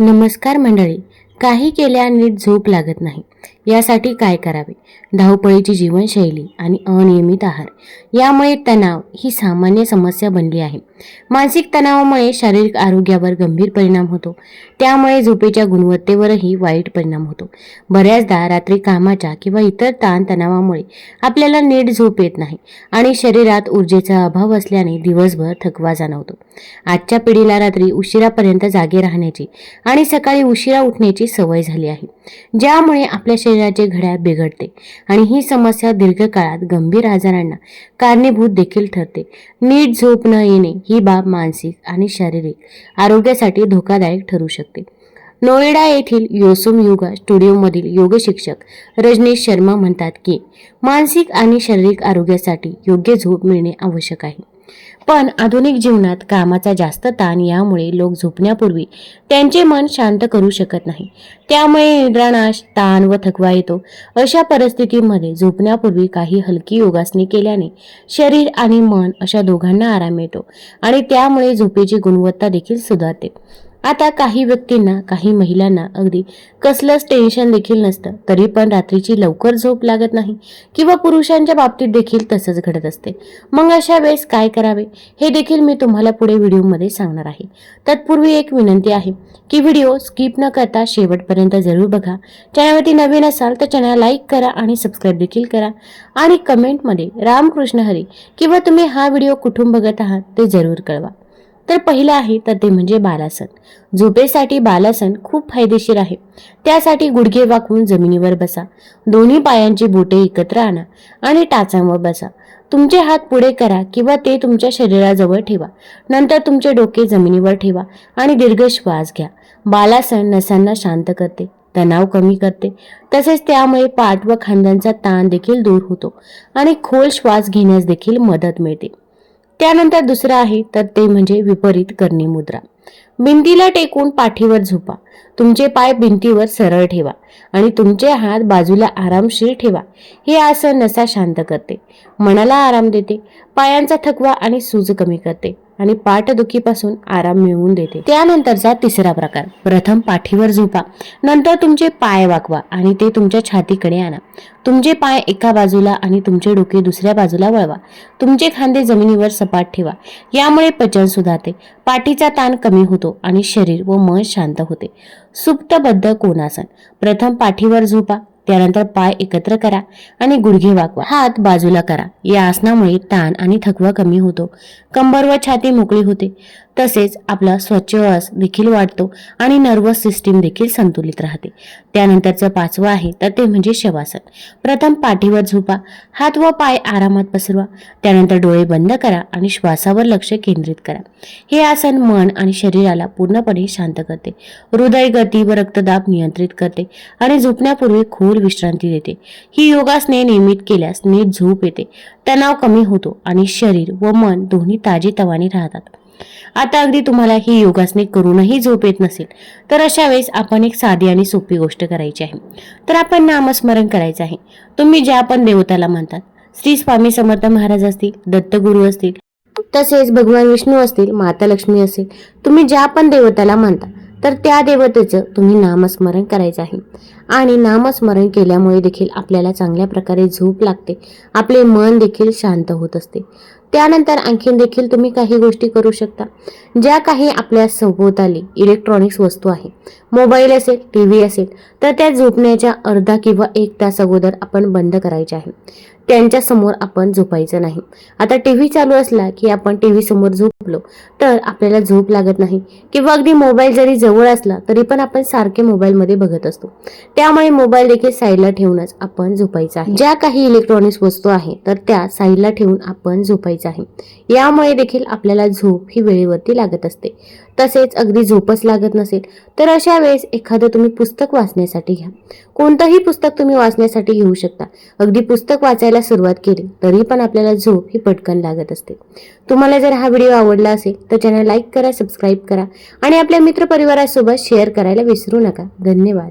नमस्कार मंडळी. काही केल्या झोप लागत नाही. यासाठी काय करावे? धावपळीची जीवनशैली आणि अनियमित आहार. यामुळे तणाव ही सामान्य समस्या बनली आहे. मानसिक तणावामुळे शारीरिक आरोग्यावर गंभीर परिणाम होतो. त्यामुळे झोपेच्या गुणवत्तेवरही वाईट परिणाम होतो. बऱ्याचदा रात्री कामाच्या किंवा इतर ताणतणावामुळे आपल्याला नीट झोप येत नाही आणि शरीरात ऊर्जेचा अभाव असल्याने दिवसभर थकवा जाणवतो. आजच्या पिढीला रात्री उशिरापर्यंत जागे राहण्याची आणि सकाळी उशिरा उठण्याची सवय झाली आहे. ज्यामुळे आपल्या शरीराचे घड्याळ बिघडते आणि ही समस्या दीर्घकाळात गंभीर आजारांना कारणीभूत देखील ठरते. नीट झोप न येणे ही बाब मानसिक आणि शारीरिक आरोग्यासाठी धोकादायक ठरू शकते. नोएडा येथील योसुम योगा स्टुडिओमधील योग शिक्षक रजनीश शर्मा म्हणतात की मानसिक आणि शारीरिक आरोग्यासाठी योग्य झोप मिळणे आवश्यक आहे. पण आधुनिक जीवनात कामाचा जास्त ताण यामुळे लोक झोपण्यापूर्वी त्यांचे मन शांत करू शकत नाही. त्यामुळे निद्रानाश ताण व थकवा येतो. अशा परिस्थितीमध्ये झोपण्यापूर्वी काही हलकी योगासने केल्याने शरीर आणि मन अशा दोघांना आराम मिळतो आणि त्यामुळे झोपेची गुणवत्ता देखील सुधारते. आता काही व्यक्तींना काही महिलांना अगदी कसलंच टेन्शन देखील नसतं. तरी पण रात्रीची लवकर झोप लागत नाही किंवा पुरुषांच्या बाबतीत देखील तसंच घडत असते. मग अशा वेळेस काय करावे? हे देखील मी तुम्हाला पुढे व्हिडिओमध्ये सांगणार आहे. तत्पूर्वी एक विनंती आहे की व्हिडिओ स्किप न करता शेवटपर्यंत जरूर बघा. चॅनलवरती नवीन असाल तर चॅनल लाईक करा आणि सबस्क्राईब देखील करा. आणि कमेंटमध्ये रामकृष्ण हरी किंवा तुम्ही हा व्हिडिओ कुठून बघत आहात ते जरूर कळवा. तर पहिलं आहे तर ते म्हणजे बालासन. झोपेसाठी बालासन खूप फायदेशीर आहे. त्यासाठी गुडघे वाकवून जमिनीवर बसा. दोन्ही पायांची बोटे एकत्र आणा आणि टाचांवर बसा. तुमचे हात पुढे करा किंवा ते तुमच्या शरीराजवळ ठेवा. नंतर तुमचे डोके जमिनीवर ठेवा आणि दीर्घ श्वास घ्या. बालासन नसांना शांत करते तणाव कमी करते. तसेच त्यामुळे पाठ व खांद्यांचा ताण देखील दूर होतो आणि खोल श्वास घेण्यास देखील मदत मिळते. त्यानंतर दुसरं आहे तर ते म्हणजे विपरीत करणी मुद्रा भिंतीला टेकून पाठीवर झोपा. तुमचे पाय भिंतीवर सरळ ठेवा. आणि तुमचे हात बाजूला आरामशीर ठेवा. हे आसन नसा शांत करते. मनाला आराम देते. पायांचा थकवा आणि सूज कमी करते आणि पाठदुखीपासून आराम मिळवून देते. त्यानंतरचा तिसरा प्रकार. प्रथम पाठीवर झोपा. नंतर तुमचे पाय वाकवा आणि ते तुमच्या छातीकडे आणा. तुमचे पाय एका बाजूला आणि तुमचे डोके दुसऱ्या बाजूला वळवा. तुमचे खांदे जमिनीवर सपाट ठेवा. यामुळे पचन सुधारते. पाठीचा ताण कमी होतो आणि शरीर व मन शांत होते. सुप्तबद्ध कोणासन? प्रथम पाठीवर झोपा त्यानंतर पाय एकत्र करा आणि गुडघे वाकवा. हात बाजूला करा. या आसनामुळे ताण आणि थकवा कमी होतो. कंबर व छाती मोकळी होते. तसेच आपला स्वच्छवास देखील वाढतो आणि नर्वस सिस्टीम देखील संतुलित राहते. त्यानंतरचं पाचवं आहे तर ते म्हणजे शवासन. प्रथम पाठीवर झोपा हात व पाय आरामात पसरवा त्यानंतर डोळे बंद करा आणि श्वासावर लक्ष केंद्रित करा. हे आसन मन आणि शरीराला पूर्णपणे शांत करते. हृदय गती व रक्तदाब नियंत्रित करते आणि झोपण्यापूर्वी खोल विश्रांती देते. ही योगासने नियमित केल्यास नीट झोप येते. तणाव कमी होतो आणि शरीर व मन दोन्ही ताजेतवाने राहतात. आता अगदी तुम्हाला ही योगासने करूनही झोप येत नसेल तर अशा वेळेस आपण एक साधी आणि सोपी गोष्ट करायची आहे. तर आपण नामस्मरण करायचं आहे. तुम्ही ज्या पण देवताला मानतात श्री स्वामी समर्थ महाराज असतील दत्तगुरू असतील तसेच भगवान विष्णू असतील माता लक्ष्मी असेल तुम्ही ज्या पण देवताला मानता तर त्या देवतेचं तुम्ही नामस्मरण करायचं आहे. आणि नामस्मरण केल्यामुळे देखील आपल्याला चांगल्या प्रकारे झोप लागते. आपले मन देखील शांत होत असते. त्यानंतर आणखीन देखील तुम्ही काही गोष्टी करू शकता. ज्या काही आपल्या सभोवताली इलेक्ट्रॉनिक्स वस्तू आहे. मोबाईल असेल टी व्ही असेल तर त्या झोपण्याच्या अर्धा किंवा एक तास अगोदर आपण बंद करायचे आहे. त्यांच्यासमोर आपण झोपायचं नाही. आता टी व्ही चालू असला की आपण टी व्ही समोर झोपलो तर आपल्याला झोप लागत नाही. किंवा अगदी मोबाईल जरी जवळ असला तरी पण आपण सारखे मोबाईलमध्ये बघत असतो. त्यामुळे मोबाईल देखील साईडला ठेवूनच आपण झोपायचं आहे. ज्या काही इलेक्ट्रॉनिक्स वस्तू आहे तर त्या साईडला ठेवून आपण झोपायचं आहे. यामुळे देखील आपल्याला झोप ही वेळेवरती लागत असते. तसेच अगदी झोपच लागत नसेल तर अशा वेळेस एखादं तुम्ही पुस्तक वाचण्यासाठी घ्या. कोणतंही पुस्तक तुम्ही वाचण्यासाठी घेऊ शकता. अगदी पुस्तक वाचायला सुरुवात केली तरी पण आपल्याला झोप ही पटकन लागत असते. तुम्हाला जर हा व्हिडिओ आवडला असेल तर चॅनल लाईक करा सबस्क्राईब करा आणि आपल्या मित्रपरिवारासोबत शेअर करायला विसरू नका. धन्यवाद.